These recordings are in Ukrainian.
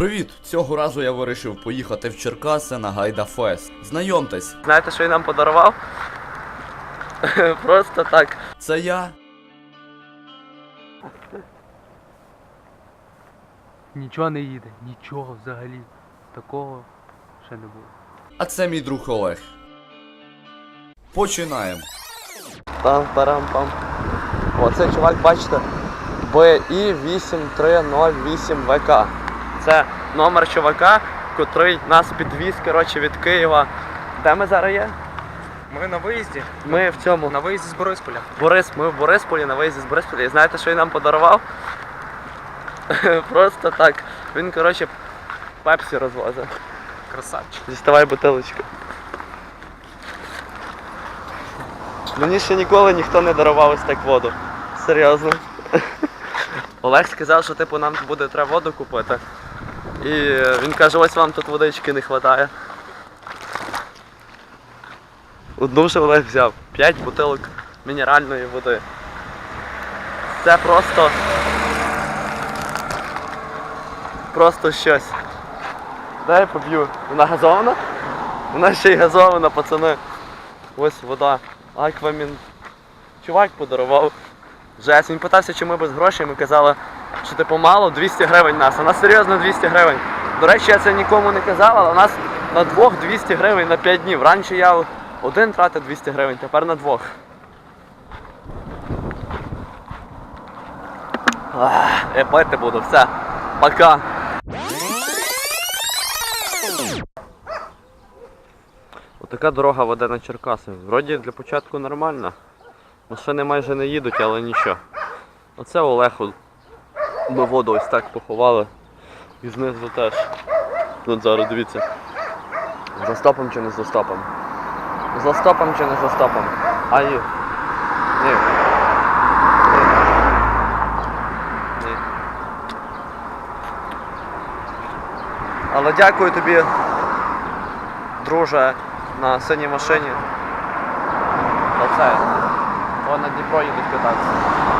Привіт! Цього разу я вирішив поїхати в Черкаси на Гайда Фест. Знайомтесь, Знаєте, що він нам подарував? Просто так. це я. Нічого не їде, нічого взагалі. Такого ще не було. А це мій друг Олег. Починаємо. Там парам пам. Оцей чувак, бачите, BI 8308 ВК. Це номер чувака, котрий нас підвіз коротше, від Києва. Де ми зараз є? Ми на виїзді. Ми в цьому. На виїзді з Борисполя. Борис, ми в Борисполі на виїзді з Борисполя. І знаєте, що він нам подарував? Просто так. Він, коротше, пепсі розвозив. Красавчик. Діставай бутилочку. Мені ще ніколи ніхто не дарував ось так воду. Серйозно. Олег сказав, що типу нам буде треба воду купити. І е, він каже, ось вам тут водички не вистачає. Одну вже Олег взяв. П'ять бутилок мінеральної води. Це просто. Просто щось. Дай поб'ю. Вона газована? Вона ще й газована, пацани. Ось вода. Аквамін. Чувак подарував. Жесть, він питався, чи ми без грошей. Ми казали, що типу мало 200 гривень нас. А нас серйозно 200 гривень. До речі, я це нікому не казав, але у нас на двох 200 гривень на 5 днів. Раніше я один тратив 200 гривень, тепер на двох. Я пити буду, все. Пока. Отака дорога веде на Черкаси. Вроді для початку нормальна. Машини майже не їдуть, але нічого. Оце Олег. Ми воду ось так поховали. І знизу теж. От зараз дивіться. За стопом чи не за стопом? За стопом чи не за стопом? А ні. Ні. Ні. Але дякую тобі, друже, на синій машині. Оце. Вон на Дніпро їдуть кататися.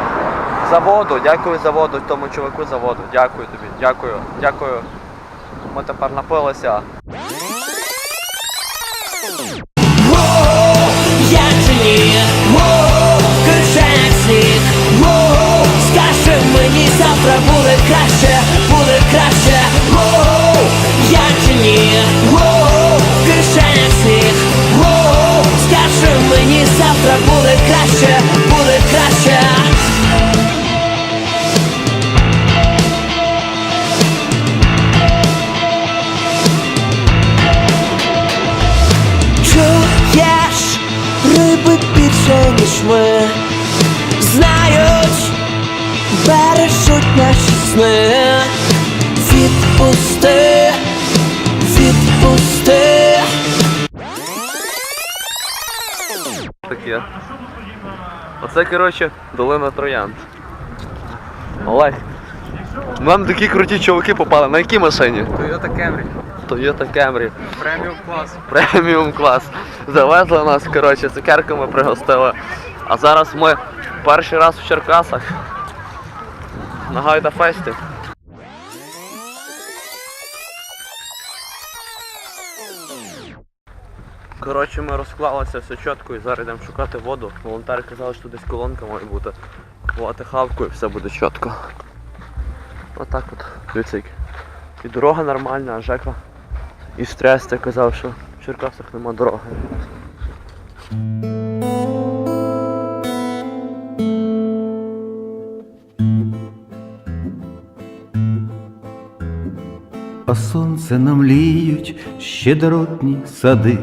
За воду, дякую за воду, тому чуваку за воду. Дякую тобі, дякую, дякую. Ми тепер напилися. Скажи мені завтра буде краще, наші сни. Відпусти, відпусти. Таке. Оце, коротше, долина троянд. Олег. Нам такі круті чуваки попали. На якій машині? Toyota Camry. Toyota Camry. Преміум клас. Преміум клас. Завезли нас, коротше, цукерками пригостили. А зараз ми перший раз в Черкасах. На Гайда Фесті. Коротше, ми розклалися все чітко і зараз йдемо шукати воду. Волонтери казали, що десь колонка має бути. Купувати хавку і все буде чітко. Отак от. Дивіться. І дорога нормальна, а Жека і стрес казав, що в Черкасах нема дороги. А сонце нам ліють щедротні сади,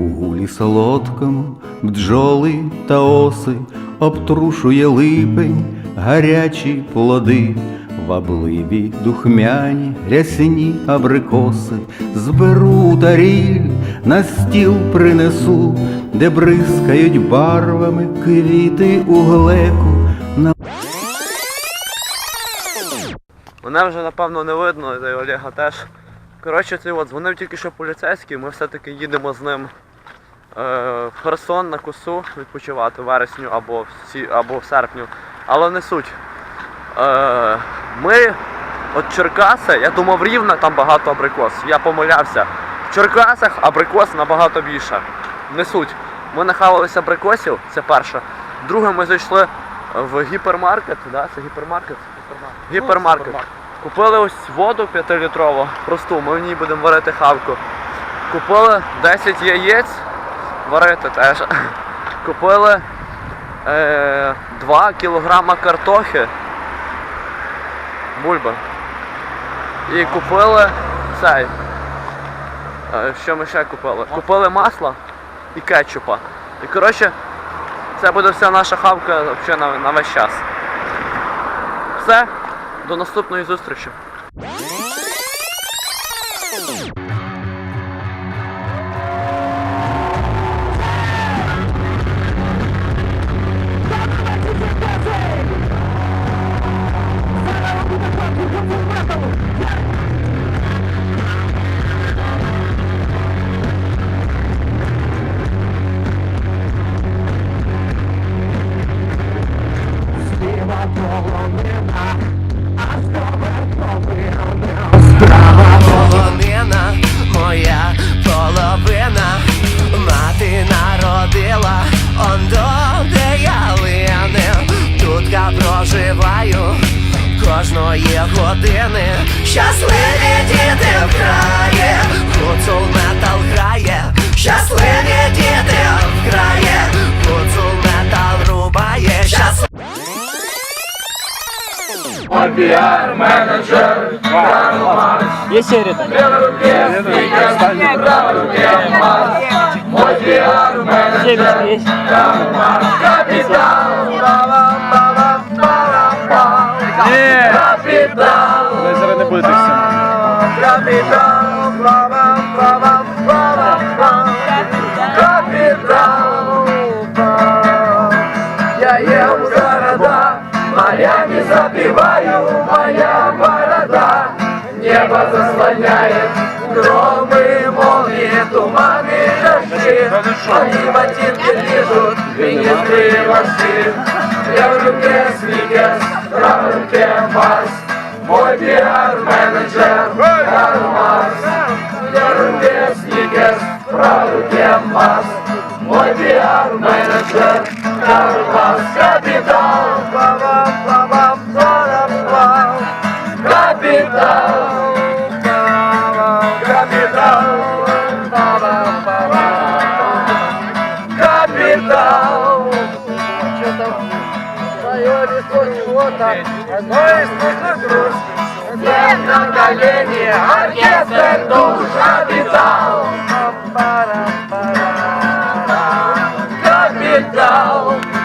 у гулі солодкому бджоли та оси обтрушує липень гарячі плоди, вабливі духмяні рясні абрикоси, зберу таріль, на стіл принесу, де бризкають барвами квіти у глеку. Мене вже напевно не видно, й Олега теж. Коротше, цей от дзвонив тільки що поліцейський, ми все-таки їдемо з ним е, в Херсон на косу відпочивати в вересню або в, ці, або в серпню. Але не суть. Е, ми От Черкаси, я думав рівно там багато абрикос. Я помилявся. В Черкасах абрикос набагато більше. Не суть. Ми нахавалися абрикосів, це перше. Друге, ми зайшли в гіпермаркет, да? це гіпермаркет? Гіпермаркет. Купили ось воду 5-літрову, просту, ми в ній будемо варити хавку. Купили 10 яєць, варити теж. Купили е, 2 кілограма картохи. Бульба. І купили цей. е, Що ми ще купили? Купили масло і кетчупа. І коротше, це буде вся наша хавка взагалі на, на весь час. Все, до наступної зустрічі. полонина, Щасливі діти в краї, гуцул метал грає, щасливі діти в краї, гуцул метал рубає, щасливі Я запиваю, моя борода. Небо заслоняет громы, молнии, туманы, дожди. Мои ботинки лижут, министры вошли. Я в руке сникерс, в руке бас. Мой пиар-менеджер Карл Маркс. Я в руке сникерс, в руке бас. Мой пиар-менеджер Карл Маркс. Капитал, чего-то, одно из смутных грусть. Всем на колени, оркестр душ, капитал. Капитал.